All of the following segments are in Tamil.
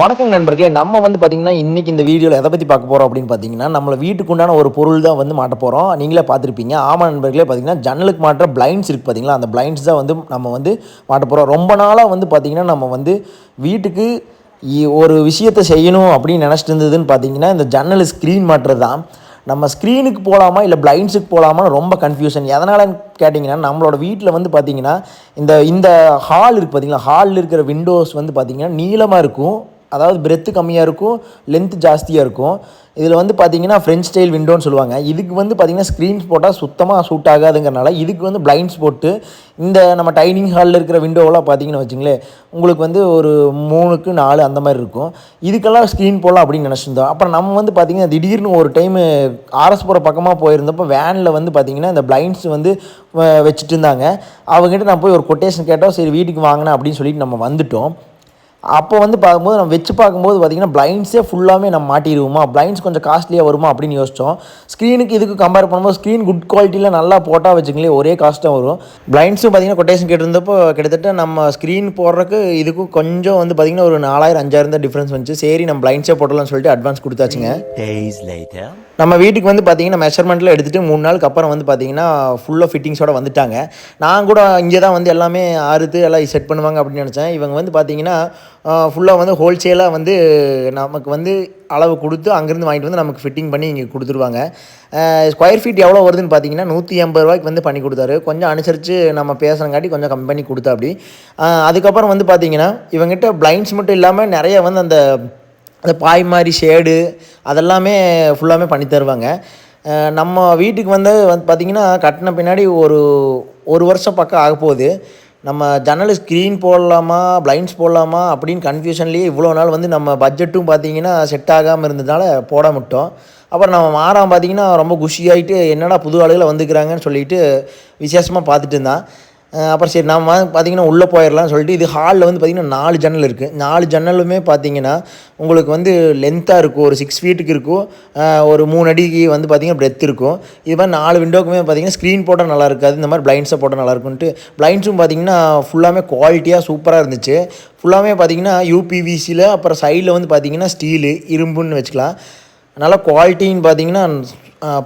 வணக்கம் நண்பர்களே நம்ம வந்து பார்த்தீங்கன்னா இன்றைக்கி இந்த வீடியோவில் எதை பற்றி பார்க்க போகிறோம் அப்படின்னு பார்த்தீங்கன்னா நம்மளை வீட்டுக்கு உண்டான ஒரு பொருள் தான் வந்து மாட்ட போகிறோம் நீங்களே பார்த்துருப்பீங்க. ஆமாம் நண்பர்களே பார்த்தீங்கன்னா ஜன்னலுக்கு மாட்டுற பிளைண்ட்ஸ் இருக்குது பார்த்தீங்களா அந்த பிளைண்ட்ஸ் தான் வந்து நம்ம வந்து மாட்ட போகிறோம் ரொம்ப நாளாக வந்து பார்த்திங்கன்னா நம்ம வந்து வீட்டுக்கு ஒரு விஷயத்தை செய்யணும் அப்படின்னு நினச்சிட்டு இருந்ததுன்னு பார்த்தீங்கன்னா இந்த ஜன்னல் ஸ்க்ரீன் மாட்டுறது தான். நம்ம ஸ்க்ரீனுக்கு போகலாமா இல்லை பிளைண்ட்ஸுக்கு போகலாமான்னு ரொம்ப கன்ஃபியூஷன் எதனாலன்னு கேட்டிங்கன்னா நம்மளோட வீட்டில் வந்து பார்த்திங்கன்னா இந்த இந்த ஹால் இருக்குது பார்த்தீங்களா ஹாலில் இருக்கிற விண்டோஸ் வந்து பார்த்தீங்கன்னா நீளமாக இருக்கும். அதாவது பிரெத்து கம்மியாக இருக்கும் லென்த் ஜாஸ்தியாக இருக்கும். இதில் வந்து பார்த்தீங்கன்னா ஃப்ரெஞ்ச் ஸ்டைல் விண்டோன்னு சொல்லுவாங்க. இதுக்கு வந்து பார்த்தீங்கன்னா ஸ்க்ரீன்ஸ் போட்டால் சுத்தமாக சூட் ஆகாதுங்கிறனால இதுக்கு வந்து பிளைண்ட்ஸ் போட்டு இந்த நம்ம டைனிங் ஹாலில் இருக்கிற விண்டோவெல்லாம் பார்த்தீங்கன்னு வச்சுங்களேன் உங்களுக்கு வந்து ஒரு மூணுக்கு நாலு அந்த மாதிரி இருக்கும். இதுக்கெல்லாம் ஸ்க்ரீன் போடலாம் அப்படின்னு நினச்சிருந்தோம். அப்புறம் நம்ம வந்து பார்த்திங்கன்னா திடீர்னு ஒரு டைம் ஆர்எஸ் போகிற பக்கமாக போயிருந்தப்போ வேனில் வந்து பார்த்திங்கன்னா இந்த பிளைண்ட்ஸ் வந்து வச்சுட்டு இருந்தாங்க. அவங்ககிட்ட நான் போய் ஒரு கொட்டேஷன் கேட்டோம். சரி வீட்டுக்கு வாங்கினேன் அப்படின்னு சொல்லிட்டு நம்ம வந்துட்டோம். அப்போ வந்து பார்க்கும்போது நம்ம வச்சு பார்க்கும்போது பார்த்தீங்கன்னா பிளைண்ட்ஸே ஃபுல்லாமே நம்ம மாட்டிடுவோமா? பிளைண்ட்ஸ் கொஞ்சம் காஸ்ட்லியாக வருமா அப்படின்னு யோசித்தோம் ஸ்க்ரீனுக்கு இதுக்கு கம்பேர் பண்ணும்போது ஸ்க்ரீன் குட் குவாலிட்டியில் நல்லா போட்டால் வச்சுங்களேன் ஒரே காஸ்ட்டாக வரும். பிளைண்ட்ஸும் பார்த்தீங்கன்னா கொட்டேஷன் கேட்டிருந்தப்போ கிட்டத்தட்ட நம்ம ஸ்க்ரீன் போடுறதுக்கு இதுக்கும் கொஞ்சம் வந்து பார்த்தீங்கன்னா ஒரு நாலாயிரம் அஞ்சாயிரம் தான் டிஃப்ரென்ஸ் வந்துச்சு. சரி நம்ம பிளைண்ட்ஸே போடலாம்னு சொல்லிட்டு அட்வான்ஸ் கொடுத்தாச்சுங்க. நம்ம வீட்டுக்கு வந்து பார்த்தீங்கன்னா மெஷர்மெண்ட்டில் எடுத்துகிட்டு மூணு நாளுக்கு அப்புறம் வந்து பார்த்தீங்கன்னா ஃபுல்லாக ஃபிட்டிங்ஸோட வந்துட்டாங்க. நான் கூட இங்கே தான் வந்து எல்லாமே அறுத்து எல்லாம் செட் பண்ணுவாங்க அப்படின்னு நினச்சேன். இவங்க வந்து பார்த்தீங்கன்னா ஃபுல்லாக வந்து ஹோல்சேலாக வந்து நமக்கு வந்து அளவு கொடுத்து அங்கேருந்து வாங்கிட்டு வந்து நமக்கு ஃபிட்டிங் பண்ணி இங்கே கொடுத்துருவாங்க. ஸ்கொயர் ஃபீட் எவ்வளோ வருதுன்னு பார்த்தீங்கன்னா நூற்றி எண்பது ரூபாய்க்கு வந்து பண்ணி கொடுத்தாரு. கொஞ்சம் அனுசரித்து நம்ம பேசுகிறங்காட்டி கொஞ்சம் கம்மி பண்ணி கொடுத்தா அப்படி. அதுக்கப்புறம் வந்து பார்த்தீங்கன்னா இவங்ககிட்ட பிளைண்ட்ஸ் மட்டும் இல்லாமல் நிறைய வந்து அந்த அந்த பாய் மாதிரி ஷேடு அதெல்லாமே ஃபுல்லாமே பண்ணி தருவாங்க. நம்ம வீட்டுக்கு வந்து வந்து பார்த்திங்கன்னா கட்டின பின்னாடி ஒரு ஒரு வருஷம் பக்கம் ஆக போகுது நம்ம ஜன்னல் ஸ்க்ரீன் போடலாமா பிளைண்ட்ஸ் போடலாமா அப்படின்னு கன்ஃபியூஷன்லேயே இவ்வளோ நாள் வந்து நம்ம பட்ஜெட்டும் பார்த்தீங்கன்னா செட் ஆகாமல் இருந்ததுனால போட முட்டோம். அப்புறம் நம்ம மாறாமல் பார்த்தீங்கன்னா ரொம்ப குஷியாயிட்டு என்னடா புது ஆளுகளை வந்துக்கிறாங்கன்னு சொல்லிட்டு விசேஷமாக பார்த்துட்டு இருந்தான். அப்புறம் சரி நம்ம பார்த்தீங்கன்னா உள்ளே போயிடலாம்னு சொல்லிட்டு இது ஹாலில் வந்து பார்த்திங்கன்னா நாலு ஜன்னல் இருக்குது நாலு ஜன்னலுமே பார்த்தீங்கன்னா உங்களுக்கு வந்து லென்த்தாக இருக்கும் ஒரு சிக்ஸ் ஃபீட்டுக்கு இருக்கும் ஒரு மூணு அடிக்கு வந்து பார்த்தீங்கன்னா பிரெத் இருக்கும். இது மாதிரி நாலு விண்டோக்குமே பார்த்தீங்கன்னா ஸ்க்ரீன் போட்டால் நல்லா இருக்காது இந்த மாதிரி பிளைண்ட்ஸை போட்டால் நல்லா இருக்கும்ட்டு பிளைண்ட்ஸும் பார்த்திங்கன்னா ஃபுல்லாமே குவாலிட்டியாக சூப்பராக இருந்துச்சு. ஃபுல்லாமே பார்த்திங்கன்னா யூபிவிசியில் அப்புறம் சைடில் வந்து பார்த்தீங்கன்னா ஸ்டீலு இரும்புன்னு வச்சுக்கலாம். நல்லா குவாலிட்டின்னு பார்த்தீங்கன்னா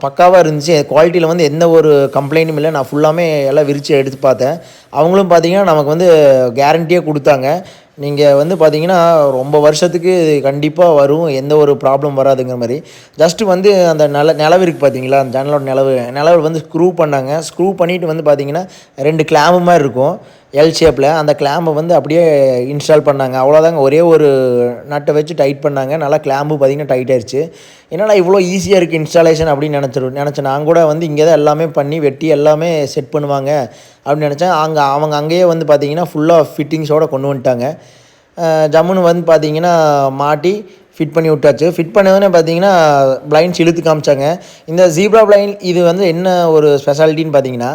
பக்காவாக இருந்துச்சு. குவாலிட்டியில் வந்து எந்த ஒரு கம்ப்ளைண்ட்டும் இல்லை. நான் ஃபுல்லாமே எல்லாம் விரித்து எடுத்து பார்த்தேன். அவங்களும் பார்த்தீங்கன்னா நமக்கு வந்து கேரண்டியே கொடுத்தாங்க. நீங்கள் வந்து பார்த்தீங்கன்னா ரொம்ப வருஷத்துக்கு கண்டிப்பாக வரும். எந்த ஒரு ப்ராப்ளம் வராதுங்கிற மாதிரி. ஜஸ்ட்டு வந்து அந்த நில நிலவு இருக்குது பார்த்தீங்களா? அந்த ஜன்னலோட நிலவு. நிலவு வந்து ஸ்க்ரூ பண்ணாங்க. ஸ்க்ரூ பண்ணிவிட்டு வந்து பார்த்தீங்கன்னா ரெண்டு கிளாம்பு மாதிரி இருக்கும். எல் ஷேப்பில் அந்த கிளாம்பை வந்து அப்படியே இன்ஸ்டால் பண்ணாங்க. அவ்வளோதாங்க ஒரே ஒரு நட்டை வச்சு டைட் பண்ணாங்க. நல்லா கிளாம்பு பார்த்தீங்கன்னா டைட் ஆயிடுச்சு என்னடா இவ்வளோ ஈஸியாக இருக்குது இன்ஸ்டாலேஷன் அப்படின்னு நினச்சிரு நினச்சேன். நான் கூட வந்து இங்கே தான் எல்லாமே பண்ணி வெட்டி எல்லாமே செட் பண்ணுவாங்க அப்படின்னு நினச்சேன். அங்கே அவங்க அங்கேயே வந்து பார்த்திங்கன்னா ஃபுல்லாக ஃபிட்டிங்ஸோடு கொண்டு வந்துட்டாங்க. ஜம்முன்னு வந்து பார்த்தீங்கன்னா மாட்டி ஃபிட் பண்ணி விட்டாச்சு. ஃபிட் பண்ணதுன்னு பார்த்தீங்கன்னா பிளைண்ட்ஸ் இழுத்து காமிச்சாங்க. இந்த ஜீப்ரா பிளைண்ட் இது வந்து என்ன ஒரு ஸ்பெஷாலிட்டின்னு பார்த்தீங்கன்னா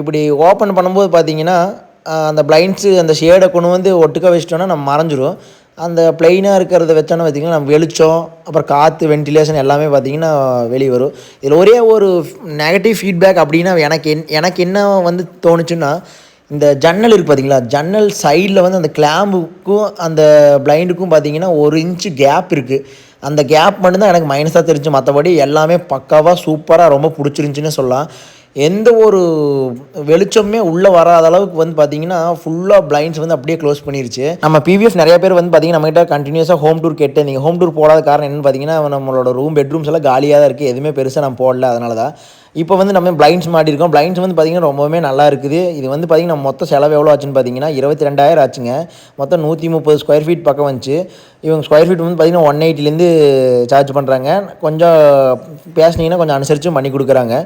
இப்படி ஓப்பன் பண்ணும்போது பார்த்தீங்கன்னா அந்த பிளைண்ட்ஸு அந்த ஷேடை கொண்டு வந்து ஒட்டுக்க வச்சிட்டோன்னா நம்ம மறைஞ்சிரும். அந்த பிளெயினாக இருக்கிறத வச்சோன்னா பார்த்திங்கன்னா நம்ம வெளிச்சம் அப்புறம் காற்று வென்டிலேஷன் எல்லாமே பார்த்திங்கன்னா வெளியே வரும் இதில் ஒரே ஒரு நெகட்டிவ் ஃபீட்பேக் அப்படின்னா எனக்கு என் எனக்கு என்ன வந்து தோணுச்சுன்னா இந்த ஜன்னல் இருக்குது பார்த்தீங்களா? ஜன்னல் சைடில் வந்து அந்த கிளாம்புக்கும் அந்த பிளைண்டுக்கும் பார்த்தீங்கன்னா ஒரு இன்ச்சு கேப் இருக்குது அந்த கேப் மட்டும்தான் எனக்கு மைனஸாக தெரிஞ்சு மற்றபடி எல்லாமே பக்காவாக சூப்பராக ரொம்ப பிடிச்சிருந்துச்சின்னு சொல்லலாம். எந்த ஒரு வெளிச்சமே உள்ளே வராத அளவுக்கு வந்து பார்த்தீங்கன்னா ஃபுல்லாக பிளைண்ட்ஸ் வந்து அப்படியே க்ளோஸ் பண்ணிருச்சு. நம்ம பிவிஎஃப் நிறைய பேர் வந்து பார்த்தீங்கன்னா நம்மகிட்ட கண்டினியூஸாக ஹோம் டூர் கேட்டு நீங்கள் ஹோம் டூர் போடாத காரணம் என்னன்னு பார்த்தீங்கன்னா நம்மளோட ரூம் பெட்ரூம்ஸ் எல்லாம் காலியாக தான் இருக்குது எதுவுமே பெருசாக நான் போடல அதனால தான் இப்போ வந்து நம்ம பிளைண்ட்ஸ் இருக்கோம். பிளைண்ட்ஸ் வந்து பார்த்தீங்கன்னா ரொம்பவுமே நல்லா இருக்குது. இது வந்து பார்த்தீங்கன்னா மொத்த செலவு எவ்வளோ ஆச்சுன்னு பார்த்தீங்கன்னா இருபத்தி ரெண்டாயிரம் ஆச்சுங்க. மொத்தம் நூற்றி முப்பது ஸ்கொயர் ஃபீட் பக்கம் வந்துச்சு. இவங்க ஸ்கொயர் ஃபீட் வந்து பார்த்தீங்கன்னா ஒன் எயிட்டிலேருந்து சார்ஜ் பண்ணுறாங்க கொஞ்சம் பேசுனீங்கன்னா கொஞ்சம் அனுசரித்து பண்ணி கொடுக்குறாங்க.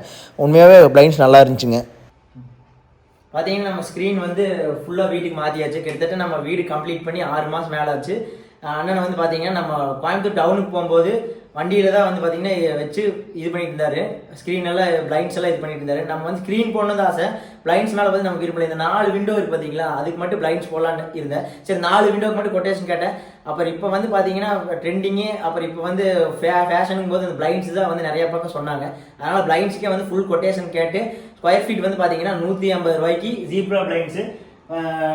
உண்மையாகவே பிளைண்ட்ஸ் நல்லா இருந்துச்சுங்க. பார்த்தீங்கன்னா நம்ம ஸ்க்ரீன் வந்து ஃபுல்லாக வீட்டுக்கு மாற்றியாச்சு கிட்டத்தட்ட நம்ம வீடு கம்ப்ளீட் பண்ணி ஆறு மாதம் மேலே ஆச்சு அண்ணன் வந்து பார்த்தீங்கன்னா நம்ம கோயம்புத்தூர் டவுனுக்கு போகும்போது வண்டியில தான் வந்து பார்த்தீங்கன்னா இதை வச்சு இது பண்ணிட்டு இருந்தாரு ஸ்க்ரீன் எல்லாம் பிளைண்ட்ஸ் எல்லாம் இது பண்ணிட்டு இருந்தாரு நம்ம வந்து ஸ்க்ரீன் போடணும் தான் ஆசை. பிளைண்ட்ஸ் மேலே வந்து நமக்கு இருப்பில்ல இந்த நாலு விண்டோ இருக்கு பார்த்தீங்களா அதுக்கு மட்டும் பிளைண்ட்ஸ் போடலான்னு இருந்தேன். சரி நாலு விண்டோக்கு மட்டும் கொட்டேஷன் கேட்டேன். அப்புறம் இப்போ வந்து பார்த்தீங்கன்னா ட்ரெண்டிங்கு அப்புறம் இப்போ வந்து ஃபே ஃபேஷனுங்கும் போது இந்த பிளைண்ட்ஸ் தான் வந்து நிறைய பக்கம் சொன்னாங்க. அதனால பிளைண்ட்ஸ்க்கே வந்து ஃபுல் கொட்டேஷன் கேட்டு ஸ்கொயர் ஃபீட் வந்து பார்த்தீங்கன்னா நூற்றி ஐம்பது ரூபாய்க்கு ஜீப்ரா பிளைண்ட்ஸு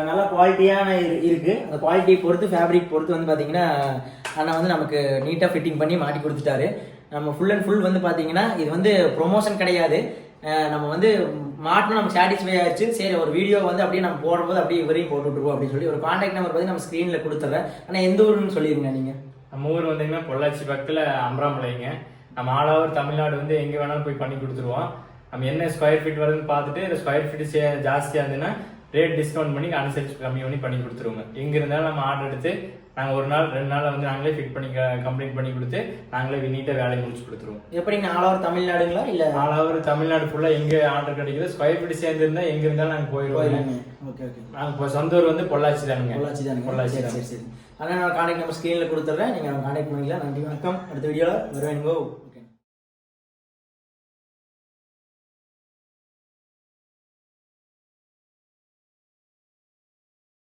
நல்ல குவாலிட்டியான இரு- இருக்கு. அந்த குவாலிட்டியை பொறுத்து ஃபேப்ரிக் பொறுத்து வந்து பார்த்தீங்கன்னா அண்ணா வந்து நமக்கு நீட்டாக ஃபிட்டிங் பண்ணி மாட்டி கொடுத்துட்டாரு. நம்ம ஃபுல் அண்ட் ஃபுல் வந்து பார்த்தீங்கன்னா இது வந்து ப்ரொமோஷன் கிடையாது. நம்ம வந்து மாட்டணும் நம்ம சாட்டிஸ்ஃபை ஆயிடுச்சு சரி ஒரு வீடியோ வந்து அப்படியே நம்ம போடும்போது அப்படியே இவரையும் போட்டு அப்படின்னு சொல்லி ஒரு காண்டாக்ட் நம்பர் பார்த்து நம்ம ஸ்க்ரீனில் கொடுத்துட்றேன் ஆனால் எந்த ஊருன்னு சொல்லிடுங்க நீங்கள் நம்ம ஊர் வந்தீங்கன்னா பொள்ளாச்சி பக்கத்தில் அம்ராமலைங்க நம்ம ஆல் ஓவர் தமிழ்நாடு வந்து எங்கே வேணாலும் போய் பண்ணி கொடுத்துருவோம். நம்ம என்ன ஸ்கொயர் ஃபீட் வருதுன்னு பார்த்துட்டு ஸ்கொயர் ஃபீட் ஜாஸ்தியாக இருந்ததுன்னா ரேட் டிஸ்கவுண்ட் பண்ணி அனுசரிச்சு கம்மி பண்ணி பண்ணி கொடுத்துருவோங்க. எங்கே இருந்தாலும் நம்ம ஆர்டர் எடுத்து நாங்கள் ஒரு நாள் ரெண்டு நாள் வந்து நாங்களே ஃபிட் பண்ணி கம்ப்ளீட் பண்ணி கொடுத்து நாங்களே நீட்டாக வேலையை முடிச்சு கொடுத்துருவோம். எப்படிங்க ஆல் ஓவர் தமிழ்நாடுங்களா இல்லை? ஆல் ஓவர் தமிழ்நாடு ஃபுல்லாக எங்கே ஆர்டர் கிடைக்குது ஸ்கொயர் ஃபீட் சேர்ந்துருந்தா எங்கே இருந்தாலும் நாங்கள் போயிடுவோம் ஓகே ஓகே நாங்கள் இப்போ சொந்த ஊர் வந்து பொள்ளாச்சி தானுங்க. பொள்ளாச்சி தானுங்க. பொள்ளாச்சி சரி சரி ஆனால் நான் காண்டாக்ட் நம்பர் ஸ்க்ரீனில் கொடுத்துட்றேன் நீங்கள் காண்டாக்ட் பண்ணிக்கலாம். நன்றி வணக்கம். அடுத்த வீடியோவில் வருவேனுங்கோ.